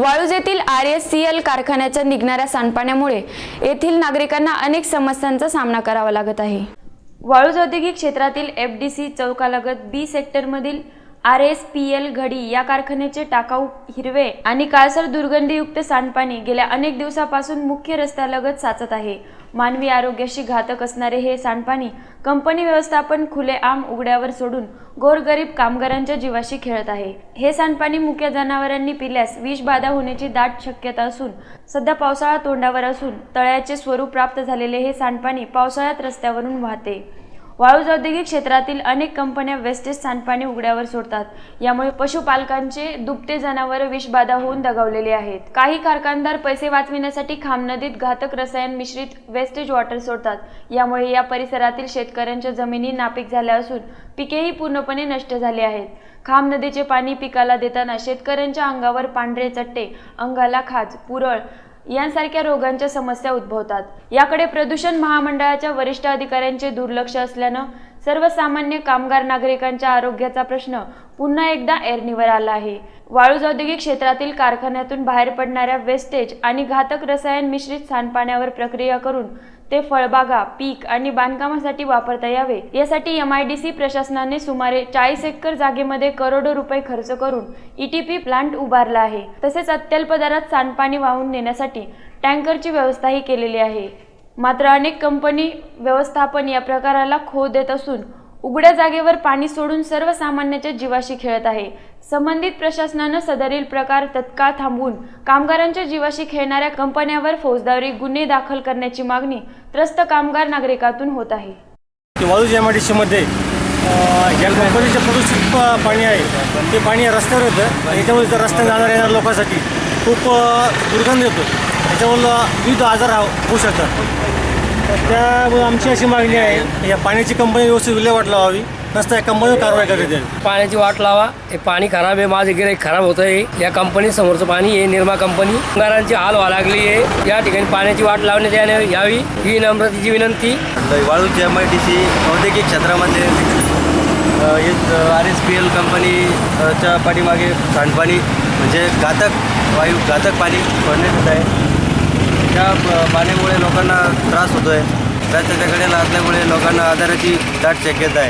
वाळूज येथील R S C L कारखान्याच्या निघणाऱ्या सांडपाण्यामुळे येथील नागरिकांना अनेक समस्यांचा सामना करावा लागत आहे. वाळूज औद्योगिक क्षेत्रातील एफ डी सी चौकालगत बी सेक्टरमधील R S P L Ghadi या कारखान्याचे टाकाऊ हिरवे आणि काळसर दुर्गंधीयुक्त सांडपाणी गेल्या अनेक दिवसापासून मुख्य रस्त्यालगत साचत आहे. मानवी आरोग्याशी घातक असणारे हे सांडपाणी कंपनी व्यवस्थापन खुलेआम उघड्यावर सोडून गोरगरीब कामगारांच्या जीवाशी खेळत आहे. हे सांडपाणी मुख्य जनावरांनी पिल्यास विषबाधा होण्याची दाट शक्यता असून सध्या पावसाळा तोंडावर असून तळ्याचे स्वरूप प्राप्त झालेले हे सांडपाणी पावसाळ्यात रस्त्यावरून वाहते. वाळूज औद्योगिक क्षेत्रातील अनेक कंपन्या वेस्टेज सांडपाणी उघड्यावर सोडतात. यामुळे पशुपालकांचे दुभते जनावर विषबाधा होऊन दगावलेले आहेत. काही कारखानदार पैसे वाचविण्यासाठी खाम नदीत घातक रसायन मिश्रित वेस्टेज वॉटर सोडतात. यामुळे या परिसरातील शेतकऱ्यांच्या जमिनी नापीक झाल्या असून पिकेही पूर्णपणे नष्ट झाली आहेत. खाम नदीचे पाणी पिकाला देताना शेतकऱ्यांच्या अंगावर पांढरे चट्टे अंगाला खाज पुरळ यांसारख्या रोगांच्या समस्या उद्भवतात. याकडे प्रदूषण महामंडळाच्या वरिष्ठ अधिकाऱ्यांचे दुर्लक्ष असल्यानं सर्वसामान्य कामगार नागरिकांच्या आरोग्याचा प्रश्न पुन्हा एकदा ऐरणीवर आला आहे. वाळूज औद्योगिक क्षेत्रातील कारखान्यातून बाहेर पडणाऱ्या वेस्टेज आणि घातक रसायन मिश्रित सांडपाण्यावर प्रक्रिया करून ते फळबागा पीक आणि बांधकामासाठी वापरता यावे. यासाठी एम आय डी सी प्रशासनाने सुमारे चाळीस एकर जागेमध्ये करोडो रुपये खर्च करून ईटीपी प्लांट उभारला आहे. तसेच अत्यल्प दरात सांडपाणी वाहून नेण्यासाठी टँकरची व्यवस्थाही केलेली आहे. मात्र अनेक कंपनी व्यवस्थापन या प्रकाराला खो देत असून उघड्या जागेवर पाणी सोडून सर्वसामान्याच्या जीवाशी खेळत आहे. संबंधित प्रशासनानं सदरील प्रकार तत्काळ थांबवून कामगारांच्या जीवाशी खेळणाऱ्या कंपन्यांवर फौजदारी गुन्हे दाखल करण्याची मागणी त्रस्त कामगार नागरिकातून होत आहे. ते वाळूज एम आय डी सीमध्ये या कंपनीचे प्रदूषित पाणी आहे. ते पाणी रस्त्यावर येतं. आणि त्यामुळे त्या रस्त्याने जाणाऱ्या येणाऱ्या लोकांसाठी खूप दुर्गंध येतो. त्याच्यामुळं विविध आजार होऊ शकतात. तर त्यामुळे आमची अशी मागणी आहे या पाण्याची कंपनी व्यवस्थित विल्हेवाट लावावी. नसता या कंपनीवर कारवाई करण्यात येईल पाण्याची वाट लावा. हे पाणी खराब आहे माझं गिराईक खराब होतं आहे या कंपनी समोरचं पाणी आहे निर्मा कंपनी कामगारांची हाल व्हायला लागली आहे. या ठिकाणी पाण्याची वाट लावण्यात येण्या- यावी ही नम्रतेची विनंती. Waluj M I D C औद्योगिक क्षेत्रामध्ये आर एस पी एल कंपनीच्या पाठीमागे सांडपाणी म्हणजे घातक वायू घातक पाणी सोडण्यात येत आहे. त्या पाण्यामुळे लोकांना त्रास होतो आहे रस्त्याच्या कडेला असल्यामुळे लोकांना आजाराची दाट शक्यता आहे.